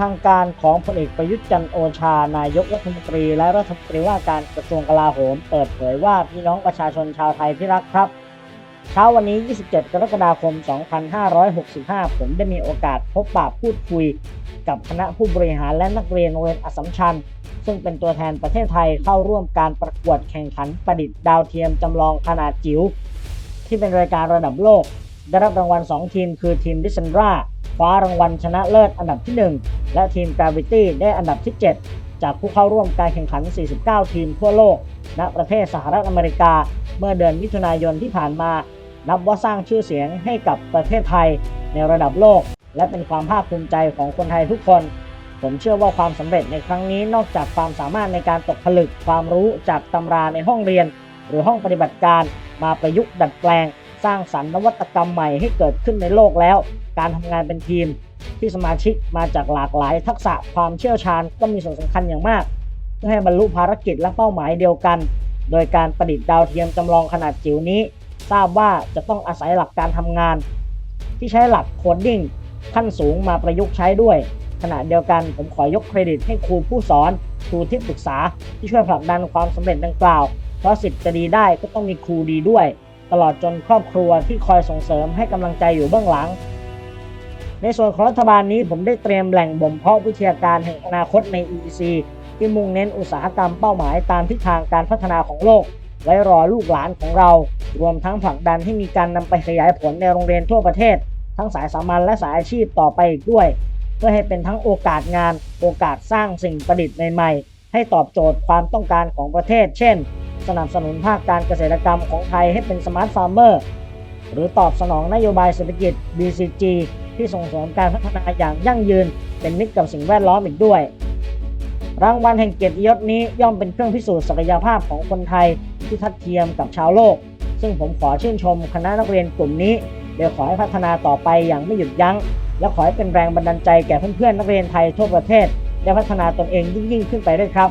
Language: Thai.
ทางการของพลเอกประยุทธ์จันทร์โอชา นายกรัฐมนตรี และรัฐมนตรีว่าการกระทรวงกลาโหม เปิดเผยว่าพี่น้องประชาชนชาวไทยที่รักครับ เช้าวันนี้ 27 กรกฎาคม 2565 ผมได้มีโอกาสพบปะพูดคุย กับคณะผู้บริหารและนักเรียนโรงเรียนอัสสัมชัญ ซึ่งเป็นตัวแทนประเทศไทยเข้าร่วมการประกวดแข่งขันประดิษฐ์ดาวเทียมจำลองขนาดจิ๋วที่เป็นรายการระดับโลก ได้รับรางวัล 2 ทีมคือทีมดิซันราคว้ารางวัลชนะเลิศอันดับที่ 1 และทีม Gravity ได้อันดับที่ 7 จากผู้เข้าร่วมการแข่งขัน 49 ทีมทั่วโลก ณ ประเทศสหรัฐอเมริกา เมื่อเดือนมิถุนายนที่ผ่านมา นับว่าสร้างชื่อเสียงให้กับประเทศไทยในระดับโลก และเป็นความภาคภูมิใจของคนไทยทุกคน ผมเชื่อว่าความสำเร็จในครั้งนี้นอกจากความสามารถในการตกผลึกความรู้จากตำราในห้องเรียน หรือห้องปฏิบัติการมาประยุกต์ดัดแปลง สร้างสรรค์นวัตกรรมใหม่ให้เกิดขึ้นในโลกแล้ว การทำงานเป็นทีม ที่สมาชิกมาจากหลากหลาย ทักษะความเชี่ยวชาญก็มีส่วนสำคัญอย่างมาก เพื่อให้บรรลุภารกิจและเป้าหมายเดียวกัน โดยการประดิษฐ์ดาวเทียมจำลองขนาดจิ๋วนี้ ทราบว่าจะต้องอาศัยหลักการทำงาน ที่ใช้หลักโคดดิ้งขั้นสูงมาประยุกต์ใช้ด้วยขณะเดียวกันผมขอยกเครดิตให้ครูผู้สอนครูที่ปรึกษาที่ช่วยผลักดันความสำเร็จดังกล่าว เพราะสิทธิ์จะดีได้ก็ต้องมีครูดีด้วย ตลอดจนครอบครัวที่คอยส่งเสริมให้กำลังใจอยู่เบื้องหลัง ในส่วนของรัฐบาลนี้ผมได้เตรียมแหล่งบ่มเพาะวิทยาการแห่งอนาคตใน EEC ที่มุ่งเน้นอุตสาหกรรมเป้าหมายตามทิศทางการพัฒนาของโลก ไว้รอลูกหลานของเรา รวมทั้งผลักดันให้มีการนำไปขยายผลในโรงเรียนทั่วประเทศ ทั้งสายสามัญและสายอาชีพต่อไปอีกด้วย เพื่อให้เป็นทั้งโอกาสงาน โอกาสสร้างสิ่งประดิษฐ์ใหม่ๆให้ตอบโจทย์ความต้องการของประเทศ เช่น สนับสนุนภาคการเกษตรกรรมของไทยให้เป็นสมาร์ทฟาร์มเมอร์หรือตอบสนองนโยบายเศรษฐกิจ BCG ที่ส่งเสริมการพัฒนาอย่างยั่งยืน เป็นมิตรกับสิ่งแวดล้อมอีกด้วย รางวัลแห่งเกียรติยศนี้ย่อมเป็นเครื่องพิสูจน์ศักยภาพของคนไทยที่ทัดเทียมกับชาวโลก ซึ่งผมขอชื่นชมคณะนักเรียนกลุ่มนี้โดยขอให้พัฒนาต่อไปอย่างไม่หยุดยัง้ง และขอให้เป็นแรงบันดาลใจแก่เพื่อนๆนักเรียนไทยทั่วประเทศได้พัฒนาตนเองยิ่งขึ้นไปด้วยครับ